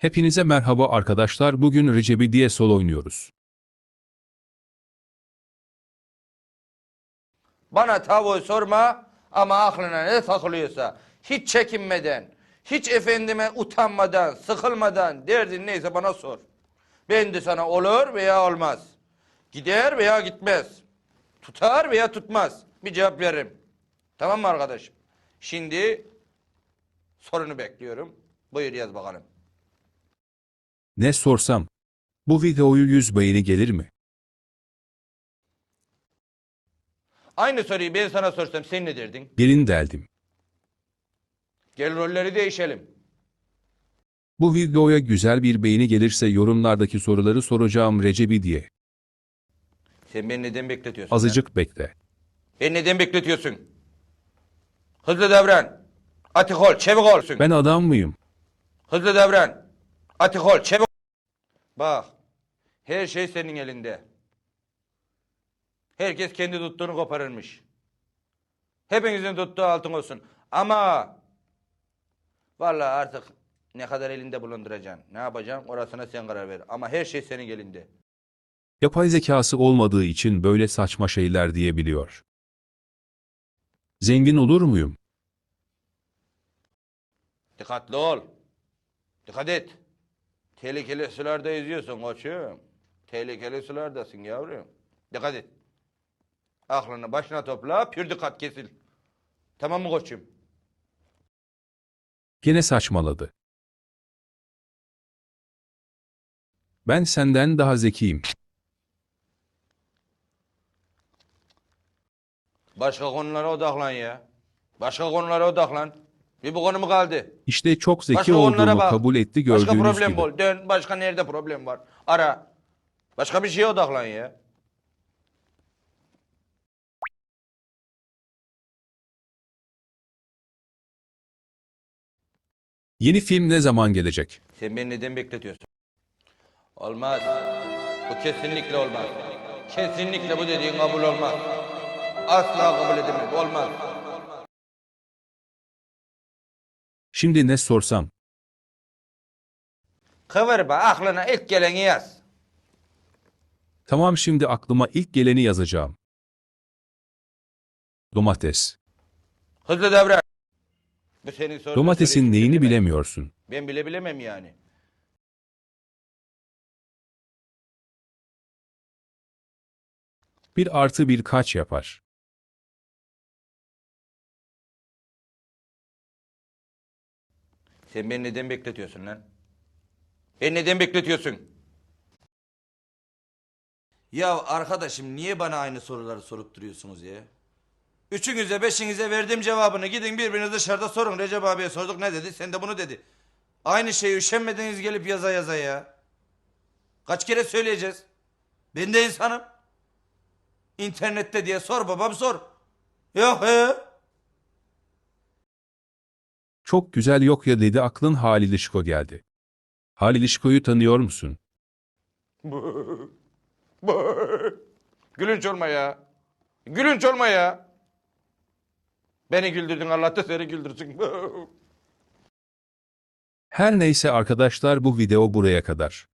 Hepinize merhaba arkadaşlar. Bugün Recep'i diye sol oynuyoruz. Bana tavuğu sorma ama aklına ne takılıyorsa hiç çekinmeden, hiç efendime utanmadan, sıkılmadan derdin neyse bana sor. Ben de sana olur veya olmaz. Gider veya gitmez. Tutar veya tutmaz. Bir cevap veririm. Tamam mı arkadaşım? Şimdi sorunu bekliyorum. Buyur yaz bakalım. Ne sorsam? Bu videoyu 100 beğeni gelir mi? Aynı soruyu ben sana sorsam sen ne derdin? Gelin deldim. Gel rolleri değişelim. Bu videoya güzel bir beğeni gelirse yorumlardaki soruları soracağım Recep'i diye. Sen beni neden bekletiyorsun? Azıcık bekle. Beni neden bekletiyorsun? Hızlı davran. Atik ol, çevik olsun. Ben adam mıyım? Hızlı davran. Atik ol, çevik Bak, her şey senin elinde. Herkes kendi tuttuğunu koparırmış. Hepinizin tuttuğu altın olsun. Ama vallahi artık ne kadar elinde bulunduracaksın, ne yapacaksın orasına sen karar ver. Ama her şey senin elinde. Yapay zekası olmadığı için böyle saçma şeyler diyebiliyor. Zengin olur muyum? Dikkatli ol. Dikkat et. Tehlikeli sularda yüzüyorsun koçum. Tehlikeli sulardasın yavrum. Dikkat et. Aklını başına topla, pür dikkat kesil. Tamam mı koçum? Gene saçmaladı. Ben senden daha zekiyim. Başka konulara odaklan ya. Başka konulara odaklan. Bir bu konu mu kaldı? İşte çok zeki Başka konulara olduğumu bak. kabul etti gördüğünüz Başka problem gibi. bul. Dön, başka nerede problem var? Ara. Başka bir şeye odaklan ya. Yeni film ne zaman gelecek? Sen beni neden bekletiyorsun? Olmaz. Bu kesinlikle olmaz. Kesinlikle bu dediğin kabul olmaz. Asla kabul edemem. Olmaz. Şimdi ne sorsam? Kıvırma aklına ilk geleni yaz. Tamam şimdi aklıma ilk geleni yazacağım. Domates. Hızlı davran. Bu senin sorduğun Domatesin soruyu neyini bilemem. bilemiyorsun. Ben bile bilemem yani. Bir artı bir kaç yapar? Sen beni neden bekletiyorsun lan? Beni neden bekletiyorsun? Ya arkadaşım niye bana aynı soruları sorup duruyorsunuz ya? Üçünüze beşinize verdiğim cevabını gidin birbiriniz dışarıda sorun. Recep abiye sorduk ne dedi? Sen de bunu dedi. Aynı şeyi üşenmediniz gelip yaza yaza ya. Kaç kere söyleyeceğiz? Ben de insanım. İnternette diye sor babam sor. Yok he. Çok güzel yok ya dedi aklın Halil İşko geldi. Halil İşko'yu tanıyor musun? Gülünç olma ya. Gülünç olma ya. Beni güldürdün Allah da seni güldürsün. Her neyse arkadaşlar bu video buraya kadar.